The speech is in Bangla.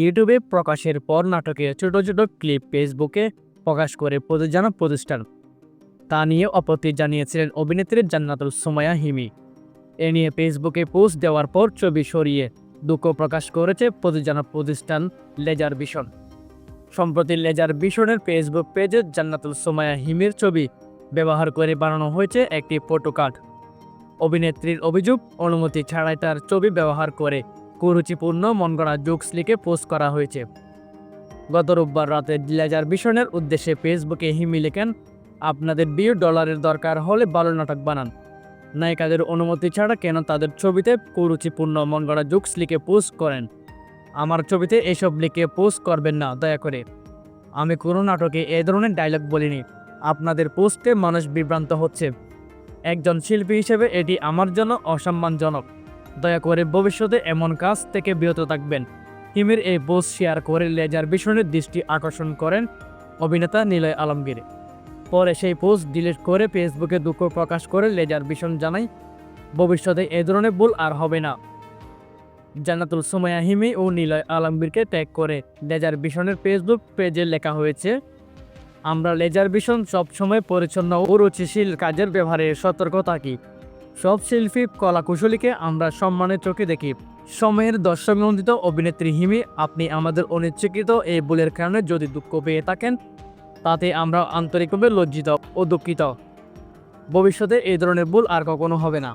ইউটিউবে প্রকাশের পর নাটকের ছোট ছোট ক্লিপ ফেসবুকে প্রকাশ করে প্রযোজনা প্রতিষ্ঠান। তা নিয়ে আপত্তি জানিয়েছিলেন অভিনেত্রী জান্নাতুল সুমায়া হিমি। এ নিয়ে ফেসবুকে পোস্ট দেওয়ার পর ছবি সরিয়ে দুঃখ প্রকাশ করেছে প্রযোজনা প্রতিষ্ঠান লেজার ভিশন সম্প্রতি লেজার ভিশনের ফেসবুক পেজে জান্নাতুল সুমায়া হিমির ছবি ব্যবহার করে বানানো হয়েছে একটি ফটো কার্ড। অভিনেত্রীর অভিযোগ, অনুমতি ছাড়াই তার ছবি ব্যবহার করে কুরুচিপূর্ণ মন গড়া জোকস লিখে পোস্ট করা হয়েছে। গত রোববার রাতে লেজার ভিশনের উদ্দেশ্যে ফেসবুকে হিমি লেখেন, আপনাদের বিয়ে ডলারের দরকার হলে ভালো নাটক বানান। নায়িকাদের অনুমতি ছাড়া কেন তাদের ছবিতে কুরুচিপূর্ণ মন গড়া জোকস লিখে পোস্ট করেন? আমার ছবিতে এসব লিখে পোস্ট করবেন না, দয়া করে। আমি কোনো নাটকে এ ধরনের ডায়লগ বলিনি। আপনাদের পোস্টে মানুষ বিভ্রান্ত হচ্ছে। একজন শিল্পী হিসেবে এটি আমার জন্য অসম্মানজনক। দয়া করে ভবিষ্যতে এমন কাজ থেকে বিরত থাকবেন। হিমির এই পোস্ট শেয়ার করে লেজার ভীষণের দৃষ্টি আকর্ষণ করেন অভিনেতা নিলয় আলমগীর। পরে সেই পোস্ট ডিলিট করে ফেসবুকে দুঃখ প্রকাশ করে লেজার ভীষণ জানায়, ভবিষ্যতে এ ধরনের ভুল আর হবে না। জান্নাতুল সুমায়া হিমি ও নিলয় আলমগীরকে ট্যাগ করে লেজার ভীষণের ফেসবুক পেজে লেখা হয়েছে, আমরা লেজার ভীষণ সবসময় পরিচ্ছন্ন ও রুচিশীল কাজের ব্যবহারে সতর্ক থাকি। সব শিল্পী কলাকুশলীকে আমরা সম্মানের চোখে দেখি। সময়ের দর্শকনন্দিত অভিনেত্রী হিমি, আপনি আমাদের অনিচ্ছাকৃত এই ভুলের কারণে যদি দুঃখ পেয়ে থাকেন, তাতে আমরা আন্তরিকভাবে লজ্জিত ও দুঃখিত। ভবিষ্যতে এই ধরনের ভুল আর কখনো হবে না।